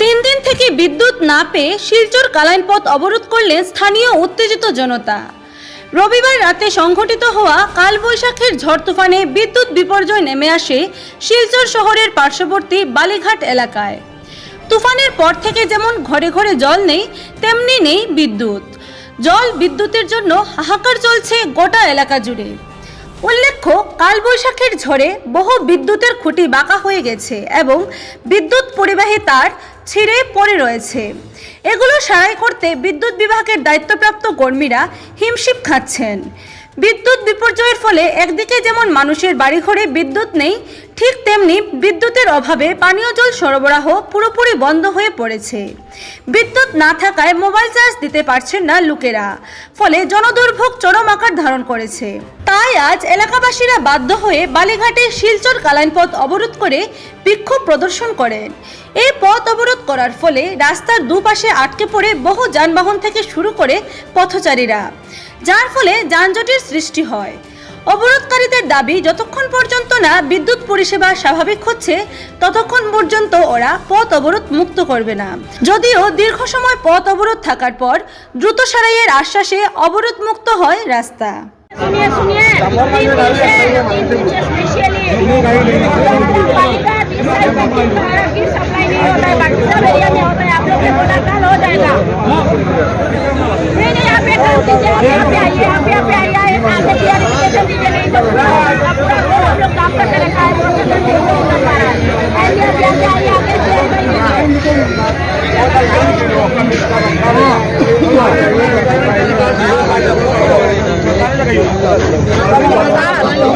তিন দিন থেকে বিদ্যুৎ না পেয়ে শিলচর কালাইন পথ অবরোধ করলেন স্থানীয় উত্তেজিত জনতা রবিবার রাতে সংঘটিত হওয়া কালবৈশাখীর ঝড় তুফানে বিদ্যুৎ বিপর্যয় নেমে আসে শিলচর শহরের পার্শ্ববর্তী বালিঘাট এলাকায় তুফানের পর থেকে যেমন ঘরে ঘরে জল নেই তেমনি নেই বিদ্যুৎ জল বিদ্যুতের জন্য হাহাকার চলছে গোটা এলাকা জুড়ে উল্লেখ্য কালবৈশাখীর ঝড়ে বহু বিদ্যুতের খুঁটি বাঁকা হয়ে গেছে এবং বিদ্যুৎ পরিবাহী তার ছিঁড়ে পড়ে রয়েছে এগুলো সারাই করতে বিদ্যুৎ বিভাগের দায়িত্বপ্রাপ্ত কর্মীরা হিমশিম খাচ্ছেন বিদ্যুৎ বিপর্যয়ের ফলে একদিকে যেমন মানুষের বাড়িঘরে বিদ্যুৎ নেই ঠিক তেমনি বিদ্যুতের অভাবে পানীয় জল সরবরাহ পুরোপুরি বন্ধ হয়ে পড়েছে বিদ্যুৎ না থাকায় মোবাইল চার্জ দিতে পারছেন না লোকেরা ফলে জনদুর্ভোগ চরম আকার ধারণ করেছে তাই আজ এলাকাবাসীরা বাধ্য হয়ে বালিঘাটে শিলচর কালাইনপথ অবরোধ করে বিক্ষোভ প্রদর্শন করেন এই পথ অবরোধ করার ফলে রাস্তার দুপাশে আটকে পড়ে বহু যানবাহন থেকে শুরু করে পথচারীরা যার ফলে যানজটের সৃষ্টি হয় অবরোধকারীদের দাবি যতক্ষণ পর্যন্ত না বিদ্যুৎ পরিষেবা স্বাভাবিক হচ্ছে ততক্ষণ পর্যন্ত ওরা পথ অবরোধ মুক্ত করবে না যদিও দীর্ঘ সময় পথ অবরোধ থাকার পর দ্রুত সারাইয়ের আশ্বাসে অবরোধ মুক্ত হয় রাস্তা होता है बाकी सब एरिया में होता है आप लोग के बोला कल हो जाएगा नहीं नहीं आप एक काम कीजिए आप यहाँ पे आइए यहाँ यहाँ पे आइए एक काम से क्लियरिफिकेशन दीजिए नहीं तो पूरा पूरा रोड लोग काम करके रखा है रोड से कोई नहीं कर रहा है ऐसे आप यहाँ पे आइए आगे शेयर कर दीजिए हाँ।